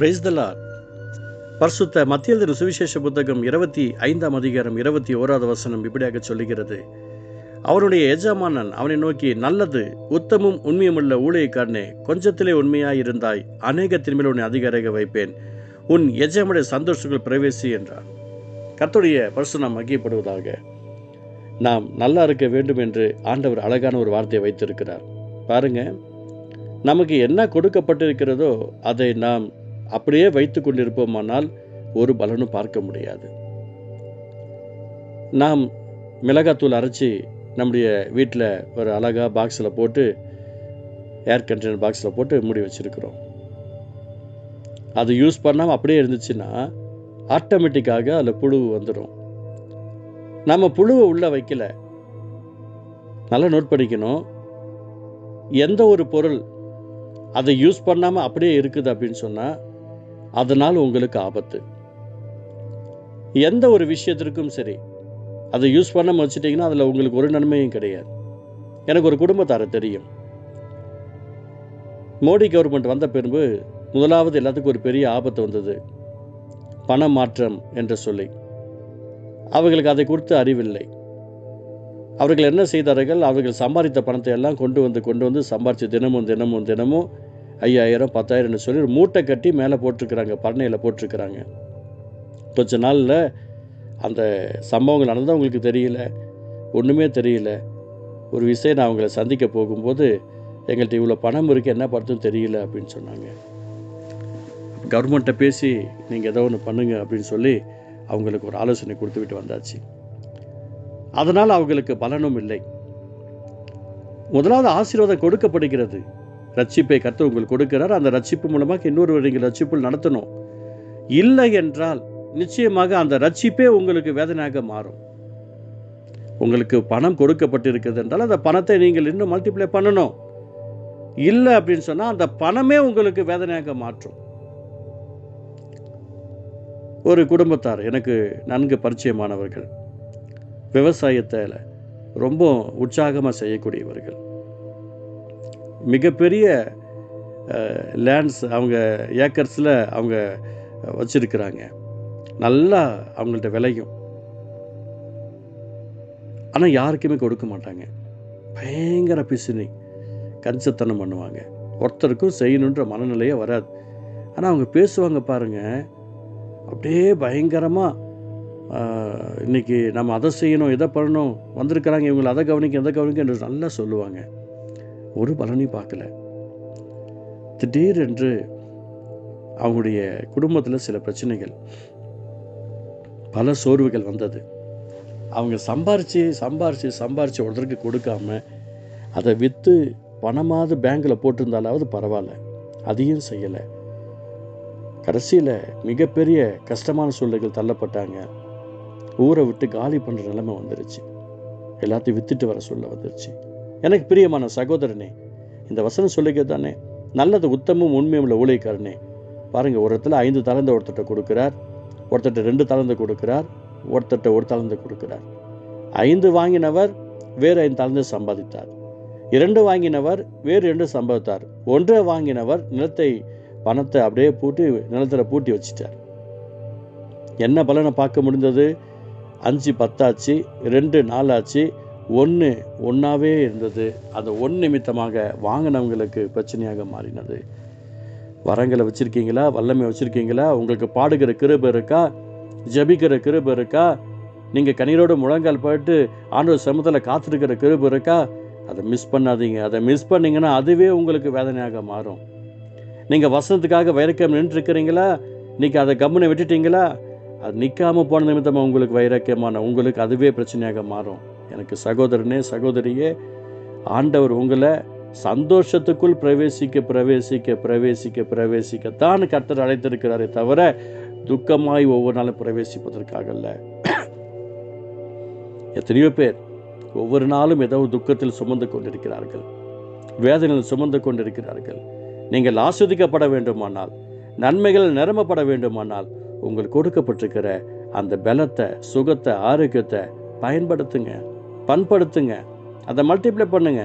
Praise the Lord பரிசுத்த மத்திய சுவிசேஷ புத்தகம் இருபத்தி ஐந்தாம் அதிகாரம் இருபத்தி ஓராவது வசனம் இப்படியாக சொல்லுகிறது. அவருடைய எஜமானன் அவனை நோக்கி நல்லது உத்தமும் உண்மையுமுள்ள ஊழியக்காரனே கொஞ்சத்திலே உண்மையாயிருந்தாய் அநேகத்தின் மேல் உன்னை அதிகாரியாக வைப்பேன். உன் எஜமுடைய சந்தோஷங்கள் பிரவேசி என்றார் கத்துடைய பரிசு நாம் மகியப்படுவதாக நாம் நல்லா இருக்க வேண்டும் என்று ஆண்டவர் அழகான ஒரு வார்த்தையை வைத்திருக்கிறார். பாருங்க நமக்கு என்ன கொடுக்கப்பட்டிருக்கிறதோ அதை நாம் அப்படியே வைத்து கொண்டிருப்போமானால் ஒரு பலனும் பார்க்க முடியாது. நாம் மிளகாத்தூள் அரைச்சி நம்முடைய வீட்டில் ஒரு அழகாக பாக்ஸில் போட்டு ஏர் கண்டெய்னர் பாக்ஸில் போட்டு மூடி வச்சுருக்கிறோம். அது யூஸ் பண்ணாமல் அப்படியே இருந்துச்சுன்னா ஆட்டோமேட்டிக்காக அதில் புழு வந்துடும் நம்ம புழுவை உள்ளே வைக்கல. நல்லா நோட் பண்ணிக்கணும். எந்த ஒரு பொருள் அதை யூஸ் பண்ணாமல் அப்படியே இருக்குது அப்படின்னு சொன்னால் அதனால் உங்களுக்கு ஆபத்து. எந்த ஒரு விஷயத்திற்கும் சரி அதை யூஸ் பண்ண வச்சுட்டிங்கன்னா அதில் உங்களுக்கு ஒரு நன்மையும் கிடையாது. எனக்கு ஒரு குடும்பத்தாரை தெரியும். மோடி கவர்மெண்ட் வந்த பின்பு முதலாவது எல்லாத்துக்கும் ஒரு பெரிய ஆபத்து வந்தது. பண மாற்றம் என்று சொல்லி. அவர்களுக்கு அதை குறித்து அறிவில்லை. அவர்கள் என்ன செய்தார்கள்? அவர்கள் சம்பாதித்த பணத்தை எல்லாம் கொண்டு வந்து கொண்டு வந்து சம்பாரித்து தினமும் தினமும் தினமும் ஐயாயிரம் பத்தாயிரம்னு சொல்லி ஒரு மூட்டை கட்டி மேலே போட்டிருக்கிறாங்க பண்ணையில் போட்டிருக்கிறாங்க. கொஞ்ச நாளில் அந்த சம்பவங்கள் நடந்தால் அவங்களுக்கு தெரியல? ஒன்றுமே தெரியல. ஒரு விஷயம் நான் அவங்கள சந்திக்க போகும்போது எங்கள்கிட்ட இவ்வளோ பணம் இருக்குது என்ன பண்ணுறதுன்னு தெரியல அப்படின்னு சொன்னாங்க. கவர்மெண்ட்டை பேசி நீங்கள் ஏதோ ஒன்று பண்ணுங்க அப்படின்னு சொல்லி அவங்களுக்கு ஒரு ஆலோசனை கொடுத்துவிட்டு வந்தாச்சு. அதனால் அவங்களுக்கு பலனும் இல்லை. முதலாவது ஆசீர்வாதம் கொடுக்கப்படுகிறது. ரட்சிப்பை கற்று உங்களுக்கு கொடுக்கிறார். அந்த ரட்சிப்பு மூலமாக இன்னொருவர் நீங்கள் ரட்சிப்பில் நடத்தணும். இல்லை என்றால் நிச்சயமாக அந்த ரட்சிப்பே உங்களுக்கு வேதனையாக மாறும். உங்களுக்கு பணம் கொடுக்கப்பட்டிருக்கிறது என்றால் அந்த பணத்தை நீங்கள் இன்னும் மல்டிப்ளை பண்ணணும். இல்லை அப்படின்னு சொன்னால் அந்த பணமே உங்களுக்கு வேதனையாக மாற்றும். ஒரு குடும்பத்தார் எனக்கு நன்கு பரிச்சயமானவர்கள். விவசாயத்தில் ரொம்ப உற்சாகமாக செய்யக்கூடியவர்கள். மிகப்பெரிய லேண்ட்ஸ் அவங்க ஏக்கர்ஸில் அவங்க வச்சுருக்கிறாங்க. நல்லா அவங்கள்ட்ட விளையும். ஆனால் யாருக்குமே கொடுக்க மாட்டாங்க. பயங்கர பிசினி. கஞ்சத்தனம் பண்ணுவாங்க. ஒருத்தருக்கும் செய்யணுன்ற மனநிலையே வராது. ஆனால் அவங்க பேசுவாங்க பாருங்கள் அப்படியே பயங்கரமாக இன்றைக்கி நம்ம அதை செய்யணும் இதை பண்ணணும் வந்திருக்கிறாங்க இவங்களை அதை கவனிக்க எதை கவனிக்க என்று நல்லா சொல்லுவாங்க. ஒரு பலனையும் பார்க்கல. திடீரென்று அவங்களுடைய குடும்பத்தில் சில பிரச்சனைகள் பல சோர்வுகள் வந்தது. அவங்க சம்பாரித்து சம்பாரித்து சம்பாரித்து ஒருத்தருக்கு கொடுக்காம அதை விற்று பணமாவது பேங்கில் போட்டிருந்தாலாவது பரவாயில்ல. அதையும் செய்யலை. கடைசியில் மிகப்பெரிய கஷ்டமான சூழ்நிலைகள் தள்ளப்பட்டாங்க. ஊரை விட்டு காலி பண்ணுற நிலைமை வந்துருச்சு. எல்லாத்தையும் விற்றுட்டு வர சூழ்நிலை வந்துருச்சு. எனக்கு பிரியமான சகோதரனே இந்த வசனம் சொல்லிக்க தானே நல்லது உத்தமும் உண்மையும் உள்ள ஊழியக்காரனே. பாருங்கள் ஒரு இடத்துல ஐந்து தலந்த ஒருத்தட்ட கொடுக்குறார் ஒருத்தட்ட ரெண்டு தலந்த கொடுக்குறார் ஒருத்தட்ட ஒரு தலந்த கொடுக்குறார். ஐந்து வாங்கினவர் வேறு ஐந்து தலந்து சம்பாதித்தார். இரண்டு வாங்கினவர் வேறு இரண்டு சம்பாதித்தார். ஒன்றை வாங்கினவர் நிலத்தை பணத்தை அப்படியே பூட்டி நிலத்தில் பூட்டி வச்சிட்டார். என்ன பலனை பார்க்க முடிந்தது? அஞ்சு பத்தாச்சு ரெண்டு நாலாச்சு ஒன்று ஒன்றாவே இருந்தது. அது ஒன் நிமித்தமாக வாங்கினவங்களுக்கு பிரச்சனையாக மாறினது. வரங்களை வச்சுருக்கீங்களா? வல்லமை வச்சுருக்கீங்களா? உங்களுக்கு பாடுகிற கிருப இருக்கா? ஜபிக்கிற கிருப இருக்கா? நீங்கள் கண்ணீரோடு முழங்கால் போயிட்டு ஆண்டவர் சமத்தில் காத்திருக்கிற கிருப இருக்கா? அதை மிஸ் பண்ணாதீங்க. அதை மிஸ் பண்ணிங்கன்னா அதுவே உங்களுக்கு வேதனையாக மாறும். நீங்கள் வசனத்துக்காக வைரக்கம் நின்றுருக்கிறீங்களா? நீங்கள் அதை கம்முனை விட்டுட்டீங்களா? அது நிற்காமல் போன நிமித்தமாக உங்களுக்கு வைரக்கியமான உங்களுக்கு அதுவே பிரச்சனையாக மாறும். எனக்கு சகோதரனே சகோதரியே ஆண்டவர் உங்களை சந்தோஷத்துக்குள் பிரவேசிக்க பிரவேசிக்க பிரவேசிக்க பிரவேசிக்கத்தான் கர்த்தர் அழைத்திருக்கிறாரே தவிர துக்கமாய் ஒவ்வொரு நாளும் பிரவேசிப்பதற்காக அல்ல. எத்தனையோ பேர் ஒவ்வொரு நாளும் ஏதோ துக்கத்தில் சுமந்து கொண்டிருக்கிறார்கள். வேதனையில் சுமந்து கொண்டிருக்கிறார்கள். நீங்கள் ஆஸ்வதிக்கப்பட வேண்டுமானால் நன்மைகள் நிரம்பப்பட வேண்டுமானால் உங்களுக்கு கொடுக்கப்பட்டிருக்கிற அந்த பலத்தை சுகத்தை ஆரோக்கியத்தை பயன்படுத்துங்க. பண்படுத்துங்க. அதை மல்டிப்ளை பண்ணுங்க.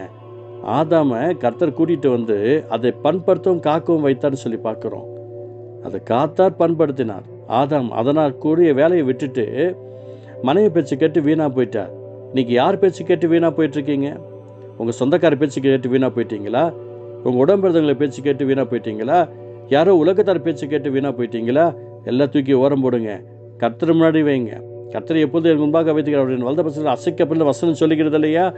ஆதாம கர்த்தர் கூட்டிகிட்டு வந்து அதை பண்படுத்தவும் காக்கவும் வைத்தான்னு சொல்லி பார்க்குறோம். அதை காத்தார் பண்படுத்தினார். ஆதாம் அதனால் கூடிய வேலையை விட்டுட்டு மனைவி பேச்சு கேட்டு வீணாக போயிட்டார். இன்னைக்கு யார் பேச்சு கேட்டு வீணாக போயிட்டுருக்கீங்க? உங்கள் சொந்தக்கார பேச்சு கேட்டு வீணாக போயிட்டீங்களா? உங்கள் உடம்பிறந்தவங்களை பேச்சு கேட்டு வீணாக போயிட்டீங்களா? யாரோ உலகத்தார் பேச்சு கேட்டு வீணாக போயிட்டீங்களா? எல்லாம் தூக்கி ஓரம் போடுங்க. கர்த்தர் முன்னாடி வைங்க. கர்த்தரை எப்போது என் முன்பாக வைத்துக்கிறார் அப்படின்னு வளர்ந்த பசங்கள் அசைக்கப்பட்ட வசனம் சொல்லிக்கிறது இல்லையா?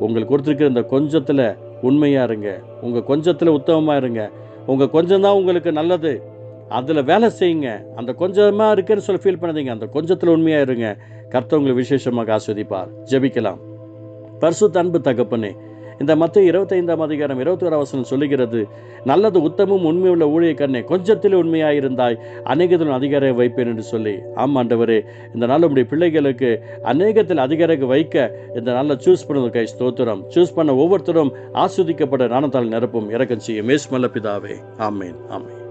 உங்களுக்கு கொடுத்துருக்கிற இந்த கொஞ்சத்தில் உண்மையாக இருங்க. உங்கள் கொஞ்சத்தில் உத்தமமாக இருங்க. உங்கள் கொஞ்சம் தான் உங்களுக்கு நல்லது. அதில் வேலை செய்யுங்க. அந்த கொஞ்சமாக இருக்குன்னு சொல்லி ஃபீல் பண்ணாதீங்க. அந்த கொஞ்சத்தில் உண்மையாக இருங்க. கர்த்தவங்களை விசேஷமாக ஆஸ்வதிப்பார். ஜெபிக்கலாம். பரிசு அன்பு தகப்பனே இந்த மற்ற இருபத்தைந்தாம் அதிகாரம் இருபத்தி ஓராம் சொல்லுகிறது நல்லது உத்தமும் உண்மையுள்ள ஊழியக்கண்ணே கண்ணே கொஞ்சத்தில் உண்மையாயிருந்தாய் அநேகத்தில் அதிகாரம் வைப்பேன் என்று சொல்லி. ஆமாண்டவரே இந்த நாள் உடைய பிள்ளைகளுக்கு அநேகத்தில் அதிகாரக்கு வைக்க இந்த நாளில் சூஸ் பண்ணதுக்காய் ஸ்தோத்திரம். சூஸ் பண்ண ஒவ்வொருத்தரும் ஆஸ்வதிக்கப்பட நாணத்தால் நிரப்பும் இறக்கம் செய்யும். மேஸ்மல்ல பிதாவே. ஆமேன் ஆமேன்.